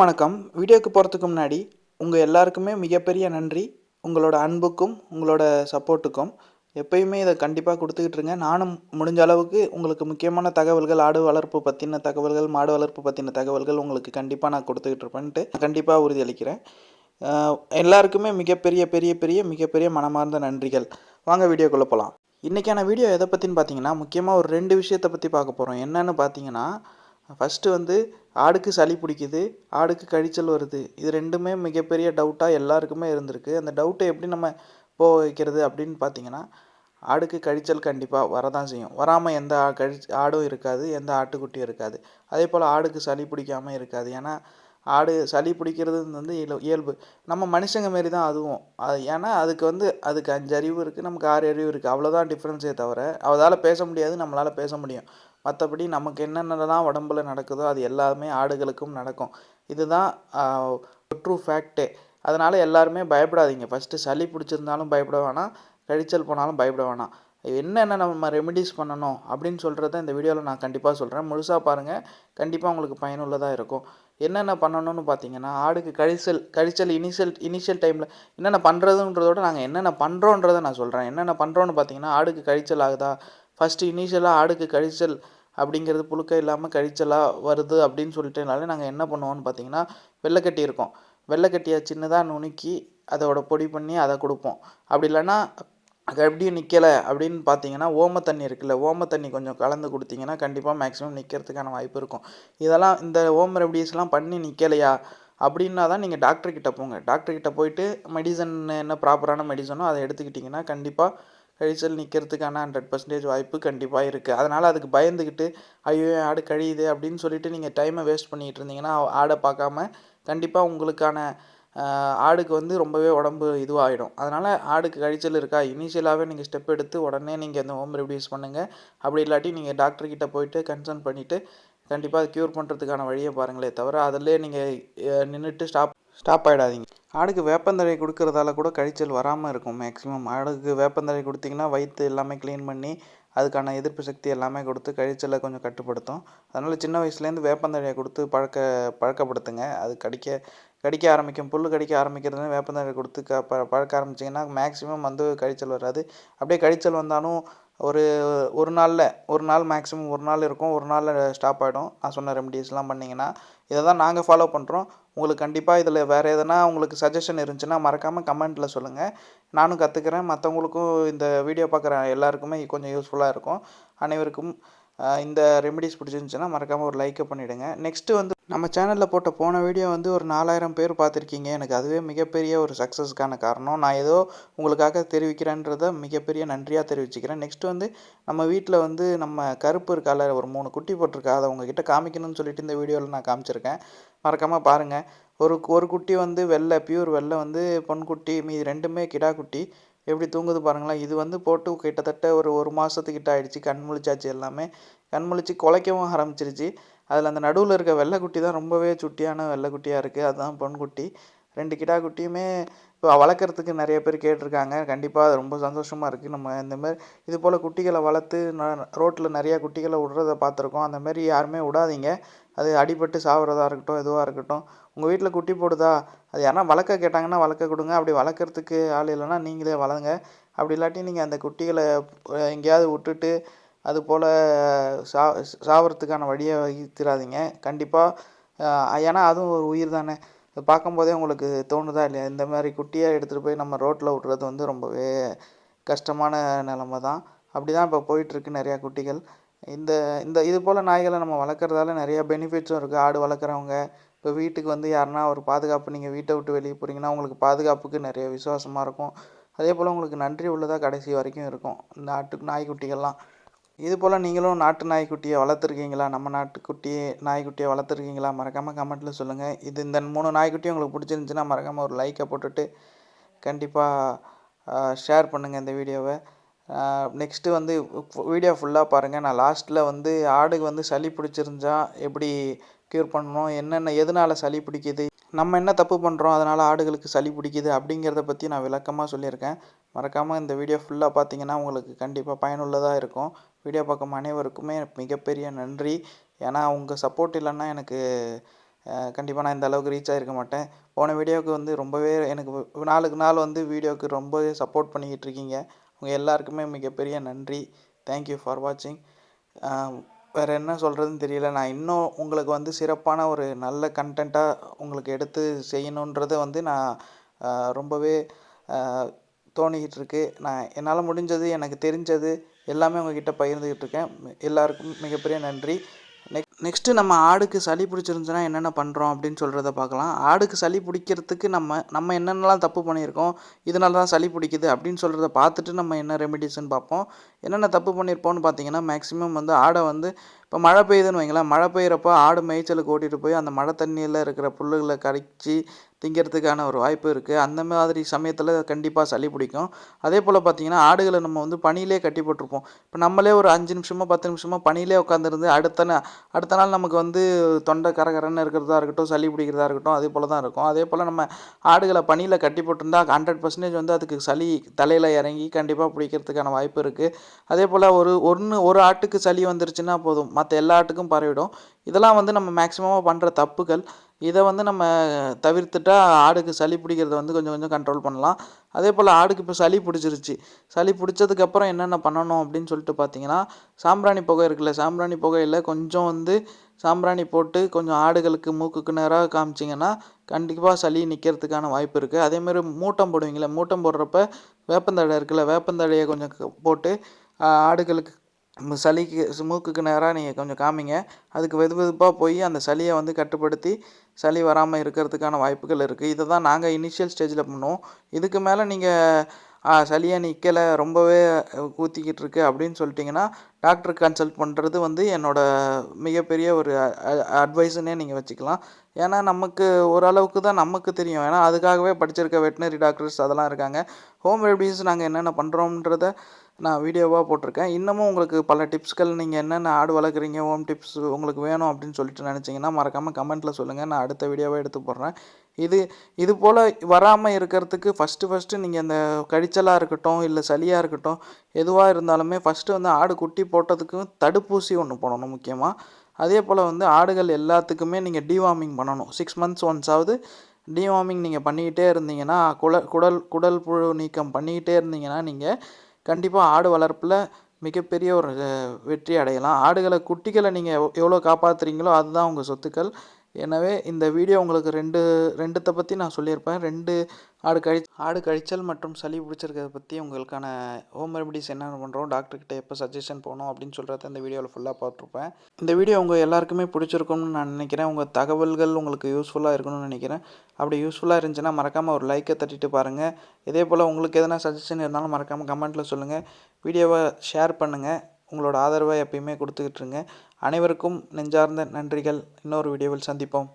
அனைவருக்கும் வணக்கம். வீடியோக்கு போகிறதுக்கு முன்னாடி உங்கள் எல்லாருக்குமே மிகப்பெரிய நன்றி. உங்களோட அன்புக்கும் உங்களோட சப்போர்ட்டுக்கும். எப்பயுமே இதை கண்டிப்பாக கொடுத்துக்கிட்டு இருங்க. நானும் முடிஞ்ச அளவுக்கு உங்களுக்கு முக்கியமான தகவல்கள் ஆடு வளர்ப்பு பற்றின தகவல்கள் மாடு வளர்ப்பு பற்றின தகவல்கள் உங்களுக்கு கண்டிப்பாக நான் கொடுத்துக்கிட்டு இருப்பேன்ட்டு கண்டிப்பாக உறுதியளிக்கிறேன். எல்லாருக்குமே மிகப்பெரிய பெரிய பெரிய மிகப்பெரிய மனமார்ந்த நன்றிகள். வாங்க வீடியோக்குள்ளே போகலாம் இன்றைக்கான வீடியோ எதை பற்றின்னு பார்த்தீங்கன்னா முக்கியமாக ஒரு ரெண்டு விஷயத்தை பற்றி பார்க்க போகிறோம் என்னென்னு பார்த்தீங்கன்னா ஃபஸ்ட்டு வந்து ஆடுக்கு சளி பிடிக்குது ஆடுக்கு கழிச்சல் வருது. இது ரெண்டுமே மிகப்பெரிய டவுட்டாக எல்லாருக்குமே இருந்திருக்கு. அந்த டவுட்டை எப்படி நம்ம போக வைக்கிறது அப்படின்னு பார்த்தீங்கன்னா ஆடுக்கு கழிச்சல் கண்டிப்பாக வரதான் செய்யும். வராமல் எந்த ஆ- கழி ஆடும் இருக்காது எந்த ஆட்டுக்குட்டியும் இருக்காது. அதே போல் ஆடுக்கு சளி பிடிக்காமல் இருக்காது. ஏன்னா ஆடு சளி பிடிக்கிறது வந்து இயல் இயல்பு. நம்ம மனுஷங்க மாரி தான் அதுவும். அது ஏன்னா அதுக்கு வந்து அதுக்கு அஞ்சு அறிவு இருக்குது நமக்கு ஆறு அறிவு இருக்குது அவ்வளோதான் டிஃப்ரென்ஸே தவிர அதால் பேச முடியாது நம்மளால் பேச முடியும். மற்றபடி நமக்கு என்னென்னலாம் உடம்புல நடக்குதோ அது எல்லாமே ஆடுகளுக்கும் நடக்கும். இதுதான் ட்ரூ ஃபேக்டே அதனால் எல்லாருமே பயப்படாதீங்க. ஃபஸ்ட்டு சளி பிடிச்சிருந்தாலும் பயப்பட வேணாம். கழிச்சல் போனாலும் பயப்பட வேணாம். என்னென்ன நம்ம ரெமெடிஸ் பண்ணணும் அப்படின்னு சொல்கிறத இந்த வீடியோவில் நான் கண்டிப்பாக சொல்கிறேன் முழுசாக பாருங்கள் கண்டிப்பாக உங்களுக்கு பயனுள்ளதாக இருக்கும். என்னென்ன பண்ணணும்னு பார்த்தீங்கன்னா ஆடுக்கு கழிச்சல் கழிச்சல் இனிஷியல் இனிஷியல் டைமில் என்னென்ன பண்ணுறதுன்றதோட நாங்கள் என்னென்ன பண்ணுறோன்றதை நான் சொல்கிறேன் என்னென்ன பண்ணுறோன்னு பார்த்தீங்கன்னா ஆடுக்கு கழிச்சல் ஆகுதா? ஃபஸ்ட்டு இனிஷியலாக ஆடுக்கு கழிச்சல் அப்படிங்கிறது புழுக்க இல்லாமல் கழிச்சலாக வருது அப்படின்னு சொல்லிட்டேனாலே நாங்கள் என்ன பண்ணுவோம்னு பார்த்தீங்கன்னா வெள்ளைக்கட்டி இருக்கும். வெள்ளைக்கட்டியை சின்னதாக நுணுக்கி அதோட பொடி பண்ணி அதை கொடுப்போம். அப்படி இல்லைன்னா அது எப்படியும் நிற்கலை அப்படின்னு பார்த்தீங்கன்னா ஓம தண்ணி இருக்குல்ல ஓம தண்ணி கொஞ்சம் கலந்து கொடுத்தீங்கன்னா கண்டிப்பாக மேக்ஸிமம் நிற்கிறதுக்கான வாய்ப்பு இருக்கும். இதெல்லாம் இந்த ஓம் ரெமடிஸ்லாம் பண்ணி நிற்கலையா அப்படின்னா தான் நீங்கள் டாக்டர்கிட்ட போங்க. டாக்டர்கிட்ட போயிட்டு மெடிசன் என்ன ப்ராப்பரான மெடிசனோ அதை எடுத்துக்கிட்டிங்கன்னா கண்டிப்பாக கழிச்சல் நிற்கிறதுக்கான ஹண்ட்ரட் பர்சன்டேஜ் வாய்ப்பு கண்டிப்பாக இருக்குது அதனால் அதுக்கு பயந்துக்கிட்டு ஐயோ ஆடு கழியுது அப்படின்னு சொல்லிட்டு நீங்கள் டைமை வேஸ்ட் பண்ணிகிட்டு இருந்தீங்கன்னா ஆடை பார்க்காம கண்டிப்பாக உங்களுக்கான ஆடுக்கு வந்து ரொம்பவே உடம்பு இதுவாகிடும் அதனால் ஆடுக்கு கழிச்சல் இருக்கா? இனிஷியலாகவே நீங்கள் ஸ்டெப் எடுத்து உடனே நீங்கள் இந்த ஹோம் ரெமடிஸ் பண்ணுங்கள் அப்படி இல்லாட்டி நீங்கள் டாக்டர்கிட்ட போயிட்டு கன்சல்ட் பண்ணிவிட்டு கண்டிப்பாக அதை க்யூர் பண்ணுறதுக்கான வழியை பாருங்களே தவிர அதிலே நீங்கள் நின்றுட்டு ஸ்டாப் ஸ்டாப் ஆகிடாதீங்க ஆடுக்கு வேப்பந்தழை கொடுக்கறதால கூட கழிச்சல் வராமல் இருக்கும் மேக்ஸிமம் ஆடுக்கு வேப்பந்தழை கொடுத்தீங்கன்னா வயிற்று எல்லாமே க்ளீன் பண்ணி அதுக்கான எதிர்ப்பு சக்தி எல்லாமே கொடுத்து கழிச்சலை கொஞ்சம் கட்டுப்படுத்தும். அதனால் சின்ன வயசுலேருந்து வேப்பந்தழையை கொடுத்து பழக்க பழக்கப்படுத்துங்க. அது கடிக்க கடிக்க ஆரம்பிக்கும். புல் கடிக்க ஆரம்பிக்கிறது வேப்பந்தழை கொடுத்து க ப பழக்க ஆரம்பிச்சிங்கன்னா மேக்ஸிமம் வந்து கழிச்சல் வராது. அப்படியே கழிச்சல் வந்தாலும் ஒரு ஒரு நாளில் ஒரு நாள் மேக்ஸிமம் ஒரு நாள் இருக்கும் ஒரு நாளில் ஸ்டாப் ஆகிடும் நான் சொன்ன ரெமடிஸ்லாம் பண்ணிங்கன்னா இதை தான் நாங்கள் ஃபாலோ பண்ணுறோம் உங்களுக்கு கண்டிப்பாக இதில் வேறு எதனா உங்களுக்கு சஜஷன் இருந்துச்சுன்னா மறக்காமல் கமெண்ட்டில் சொல்லுங்கள் நானும் கற்றுக்கிறேன் மற்றவங்களுக்கும் இந்த வீடியோ பார்க்குற எல்லாருக்குமே கொஞ்சம் யூஸ்ஃபுல்லாக இருக்கும். அனைவருக்கும் இந்த ரெமெடிஸ் பிடிச்சிருந்துச்சுன்னா மறக்காமல் ஒரு லைக்கை பண்ணிவிடுங்க நெக்ஸ்ட்டு வந்து நம்ம சேனலில் போட்ட போன வீடியோ வந்து ஒரு நாலாயிரம் பேர் பார்த்துருக்கீங்க. எனக்கு அதுவே மிகப்பெரிய ஒரு சக்ஸஸ்க்கான காரணம். நான் ஏதோ உங்களுக்காக தெரிவிக்கிறேன்றத மிகப்பெரிய நன்றியாக தெரிவிச்சுக்கிறேன். நெக்ஸ்ட்டு வந்து நம்ம வீட்டில் வந்து நம்ம கருப்பு இருக்கால ஒரு மூணு குட்டி போட்டிருக்கா. அதை உங்ககிட்ட காமிக்கணும்னு சொல்லிட்டு இந்த வீடியோவில் நான் காமிச்சிருக்கேன். மறக்காமல் பாருங்கள் ஒரு ஒரு குட்டி வந்து வெள்ளை பியூர் வெள்ளை வந்து பொன்குட்டி மீதி ரெண்டுமே கிடா குட்டி. எப்படி தூங்குது பாருங்களேன். இது வந்து போட்டு கிட்டத்தட்ட ஒரு ஒரு மாதத்துக்கிட்ட ஆயிடுச்சு. கண் முழிச்சாச்சு எல்லாமே. கண் முழிச்சு குலைக்கவும் ஆரம்பிச்சிருச்சு. அதில் அந்த நடுவில் இருக்க வெள்ளைக்குட்டி தான் ரொம்பவே சுட்டியான வெள்ளைக்குட்டியாக இருக்குது அதுதான் பொன்குட்டி ரெண்டு கிடா குட்டியுமே இப்போ வளர்க்குறதுக்கு நிறைய பேர் கேட்டிருக்காங்க. கண்டிப்பாக அது ரொம்ப சந்தோஷமாக இருக்குது நம்ம இந்தமாரி இது போல் குட்டிகளை வளர்த்து ரோட்டில் நிறையா குட்டிகளை விடுறத பார்த்துருக்கோம். அந்தமாரி யாருமே விடாதீங்க. அது அடிபட்டு சாகுறதா இருக்கட்டும் எதுவாக இருக்கட்டும் உங்கள் வீட்டில் குட்டி போடுதா? அது யாரா வளர்க்க கேட்டாங்கன்னா வளர்க்க கொடுங்க. அப்படி வளர்க்குறதுக்கு ஆள் இல்லைன்னா நீங்களே வளருங்க. அப்படி இல்லாட்டி நீங்கள் அந்த குட்டிகளை எங்கேயாவது விட்டுட்டு அது போல் சா சாவறதுக்கான வழியை வகித்திராதீங்க. கண்டிப்பாக ஏன்னா அதுவும் ஒரு உயிர் தானே. பார்க்கும்போதே உங்களுக்கு தோணுதா இல்லையா? இந்த மாதிரி குட்டியாக எடுத்துகிட்டு போய் நம்ம ரோட்டில் விட்றது வந்து ரொம்பவே கஷ்டமான நிலமை தான். அப்படி தான் இப்போ போயிட்டுருக்கு நிறையா குட்டிகள். இந்த இந்த இது போல் நாய்களை நம்ம வளர்க்குறதால நிறைய பெனிஃபிட்ஸும் இருக்குது ஆடு வளர்க்குறவங்க இப்போ வீட்டுக்கு வந்து யாருன்னா ஒரு பாதுகாப்பு நீங்கள் வீட்டை விட்டு வெளியே போகிறீங்கன்னா உங்களுக்கு பாதுகாப்புக்கு நிறைய விசுவாசமாக இருக்கும். அதே போல் உங்களுக்கு நன்றி உள்ளதாக கடைசி வரைக்கும் இருக்கும். இந்த ஆட்டு நாய்க்குட்டிகள்லாம். இது போல் நீங்களும் நாட்டு நாய்க்குட்டியை வளர்த்துருக்கீங்களா? நம்ம நாட்டுக்குட்டியை நாய்க்குட்டியை வளர்த்துருக்கீங்களா? மறக்காமல் கமெண்ட்டில் சொல்லுங்கள் இது இந்த மூணு நாய்க்குட்டியும் உங்களுக்கு பிடிச்சிருந்துச்சுன்னா மறக்காமல் ஒரு லைக்கை போட்டுட்டு கண்டிப்பாக ஷேர் பண்ணுங்கள் இந்த வீடியோவை நெக்ஸ்ட்டு வந்து வீடியோ ஃபுல்லாக பாருங்கள் நான் லாஸ்ட்டில் வந்து ஆடுக்கு வந்து சளி பிடிச்சிருந்தா எப்படி க்யூர் பண்ணணும்? என்னென்ன எதனால் சளி பிடிக்குது? நம்ம என்ன தப்பு பண்ணுறோம் அதனால் ஆடுகளுக்கு சளி பிடிக்குது அப்படிங்கிறத பற்றி நான் விளக்கமாக சொல்லியிருக்கேன். மறக்காமல் இந்த வீடியோ ஃபுல்லாக பார்த்தீங்கன்னா உங்களுக்கு கண்டிப்பாக பயனுள்ளதாக இருக்கும். வீடியோ பார்க்கும் அனைவருக்குமே மிகப்பெரிய நன்றி. ஏன்னா உங்கள் சப்போர்ட் இல்லைன்னா எனக்கு கண்டிப்பாக நான் இந்த அளவுக்கு ரீச் ஆகிருக்க மாட்டேன். போன வீடியோவுக்கு வந்து ரொம்பவே எனக்கு நாளுக்கு நாள் வந்து வீடியோவுக்கு ரொம்பவே சப்போர்ட் பண்ணிக்கிட்டு இருக்கீங்க. உங்கள் எல்லாருக்குமே மிகப்பெரிய நன்றி. தேங்க்யூ ஃபார் வாட்சிங் வேறு என்ன சொல்கிறதுன்னு தெரியல. நான் இன்னும் உங்களுக்கு வந்து சிறப்பான ஒரு நல்ல கண்டென்ட்டாக உங்களுக்கு எடுத்து செய்யணுன்றதை வந்து நான் ரொம்பவே தோணிக்கிட்டு இருக்கு. நான் என்னால் முடிஞ்சது எனக்கு தெரிஞ்சது எல்லாமே உங்ககிட்ட பகிர்ந்துக்கிட்டு இருக்கேன். எல்லாருக்கும் மிகப்பெரிய நன்றி. நெக் நெக்ஸ்ட்டு நம்ம ஆடுக்கு சளி பிடிச்சிருந்துச்சுன்னா என்னென்ன பண்ணுறோம் அப்படின்னு சொல்கிறத பார்க்கலாம். ஆடுக்கு சளி பிடிக்கிறதுக்கு நம்ம நம்ம என்னென்னலாம் தப்பு பண்ணியிருக்கோம் இதனால தான் சளி பிடிக்குது அப்படின்னு சொல்கிறத பார்த்துட்டு நம்ம என்ன ரெமெடிஸ்ன்னு பார்ப்போம். என்னென்ன தப்பு பண்ணியிருப்போம்னு பார்த்தீங்கன்னா மேக்ஸிமம் வந்து ஆடை வந்து இப்போ மழை பெய்யுதுன்னு வைங்களேன் மழை பெய்கிறப்ப ஆடு மேய்ச்சலுக்கு ஓட்டிகிட்டு போய் அந்த மழை தண்ணியில் இருக்கிற புல்லுகளை கரைச்சி திங்கிறதுக்கான ஒரு வாய்ப்பு இருக்குது அந்த மாதிரி சமயத்தில் கண்டிப்பாக சளி பிடிக்கும். அதே போல் பார்த்தீங்கன்னா ஆடுகளை நம்ம வந்து பனியிலே கட்டி போட்டிருப்போம். இப்போ நம்மளே ஒரு அஞ்சு நிமிஷமோ பத்து நிமிஷமோ பனியிலே உட்காந்துருந்து அடுத்த அடுத்த நாள் நமக்கு வந்து தொண்டை கரகரன்னு இருக்கிறதா இருக்கட்டும் சளி பிடிக்கிறதா இருக்கட்டும் அதே போல் தான் இருக்கும். அதே போல் நம்ம ஆடுகளை பனியில் கட்டி போட்டிருந்தா ஹண்ட்ரட் பர்சன்டேஜ் வந்து அதுக்கு சளி தலையில் இறங்கி கண்டிப்பாக பிடிக்கிறதுக்கான வாய்ப்பு இருக்குது அதே போல் ஒரு ஒன்று ஒரு ஆட்டுக்கு சளி வந்துருச்சுன்னா போதும். மற்ற எல்லா ஆட்டுக்கும் பரவிடும். இதெல்லாம் வந்து நம்ம மேக்ஸிமமாக பண்ணுற தப்புகள். இதை வந்து நம்ம தவிர்த்துட்டா ஆடுக்கு சளி பிடிக்கிறத வந்து கொஞ்சம் கொஞ்சம் கண்ட்ரோல் பண்ணலாம். அதே போல் ஆடுக்கு இப்போ சளி பிடிச்சிருச்சு. சளி பிடிச்சதுக்கப்புறம் என்னென்ன பண்ணணும் அப்படின்னு சொல்லிட்டு பார்த்தீங்கன்னா சாம்பிராணி புகை இருக்குல்ல சாம்பிராணி புகையில் கொஞ்சம் வந்து சாம்பிராணி போட்டு கொஞ்சம் ஆடுகளுக்கு மூக்குக்கு நேராக காமிச்சிங்கன்னா கண்டிப்பாக சளி நிற்கிறதுக்கான வாய்ப்பு இருக்குது அதேமாதிரி மூட்டம் போடுவீங்களே மூட்டம் போடுறப்ப வேப்பந்தழை இருக்குல்ல வேப்பந்தழையை கொஞ்சம் போட்டு ஆடுகளுக்கு சளிக்கு மூக்குக்கு நேராக நீங்கள் கொஞ்சம் காமிங்க. அதுக்கு வெது வெதுப்பாக போய் அந்த சளியை வந்து கட்டுப்படுத்தி சளி வராமல் இருக்கிறதுக்கான வாய்ப்புகள் இருக்குது இதை தான் நாங்கள் இனிஷியல் ஸ்டேஜில் பண்ணுவோம் இதுக்கு மேலே நீங்கள் சளியை நிற்கலை ரொம்பவே அஹ், இருக்கு அப்படின்னு சொல்லிட்டிங்கன்னா டாக்டர் கன்சல்ட் பண்ணுறது வந்து என்னோடய மிகப்பெரிய ஒரு அட்வைஸுன்னே நீங்கள் வச்சுக்கலாம். ஏன்னா நமக்கு ஓரளவுக்கு தான் நமக்கு தெரியும். ஏன்னா அதுக்காகவே படிச்சிருக்க வெட்டினரி டாக்டர்ஸ் அதெல்லாம் இருக்காங்க. ஹோம் ரெமடிஸ் நாங்கள் என்னென்ன பண்ணுறோம்ன்றத நான் வீடியோவாக போட்டிருக்கேன். இன்னமும் உங்களுக்கு பல டிப்ஸ்கள் நீங்கள் என்னென்ன ஆடு வளர்க்குறீங்க ஹோம் டிப்ஸ் உங்களுக்கு வேணும் அப்படின்னு சொல்லிட்டு நினச்சிங்கன்னா மறக்காமல் கமெண்ட்டில் சொல்லுங்கள் நான் அடுத்த வீடியோவை எடுத்து போடுறேன். இது இது போல் வராமல் இருக்கிறதுக்கு ஃபஸ்ட்டு ஃபஸ்ட்டு நீங்கள் இந்த கழிச்சலாக இருக்கட்டும் இல்லை சளியாக இருக்கட்டும் எதுவாக இருந்தாலுமே ஃபஸ்ட்டு வந்து ஆடு குட்டி போட்டதுக்கும் தடுப்பூசி ஒன்று போடணும் முக்கியமாக அதே போல் வந்து ஆடுகள் எல்லாத்துக்குமே நீங்கள் டிவார்மிங் பண்ணணும். சிக்ஸ் மந்த்ஸ் ஒன்ஸாவது டிவார்மிங் நீங்கள் பண்ணிக்கிட்டே இருந்தீங்கன்னா குடல் குடல் குடல் புழு நீக்கம் பண்ணிக்கிட்டே இருந்தீங்கன்னா நீங்கள் கண்டிப்பாக ஆடு வளர்ப்பில் மிகப்பெரிய ஒரு வெற்றி அடையலாம். ஆடுகளை குட்டிகளை நீங்கள் எவ்வளோ காப்பாற்றுறீங்களோ அதுதான் உங்கள் சொத்துக்கள். எனவே இந்த வீடியோ உங்களுக்கு ரெண்டு ரெண்டுத்தை பற்றி நான் சொல்லியிருப்பேன். ரெண்டு ஆடு கழி ஆடு கழிச்சல் மற்றும் சளி பிடிச்சிருக்கிறத பற்றி உங்களுக்கான ஹோம் ரெமடிஸ் என்னென்ன பண்ணுறோம் டாக்டர்கிட்ட எப்போ சஜஷன் போகணும் அப்படின்னு சொல்கிறத இந்த வீடியோவில் ஃபுல்லாக பார்த்துருப்பேன். இந்த வீடியோ உங்கள் எல்லாருக்குமே பிடிச்சிருக்கும்னு நான் நினைக்கிறேன். உங்கள் தகவல்கள் உங்களுக்கு யூஸ்ஃபுல்லாக இருக்கணும்னு நினைக்கிறேன். அப்படி யூஸ்ஃபுல்லாக இருந்துச்சுன்னா மறக்காமல் ஒரு லைக்கை தட்டிட்டு பாருங்கள் இதே போல் உங்களுக்கு எதனா சஜஷன் இருந்தாலும் மறக்காமல் கமெண்ட்டில் சொல்லுங்கள் வீடியோவை ஷேர் பண்ணுங்கள் உங்களோட ஆதரவை எப்பயுமே கொடுத்துக்கிட்டுருங்க அனைவருக்கும் நெஞ்சார்ந்த நன்றிகள். இன்னொரு வீடியோவில் சந்திப்போம்.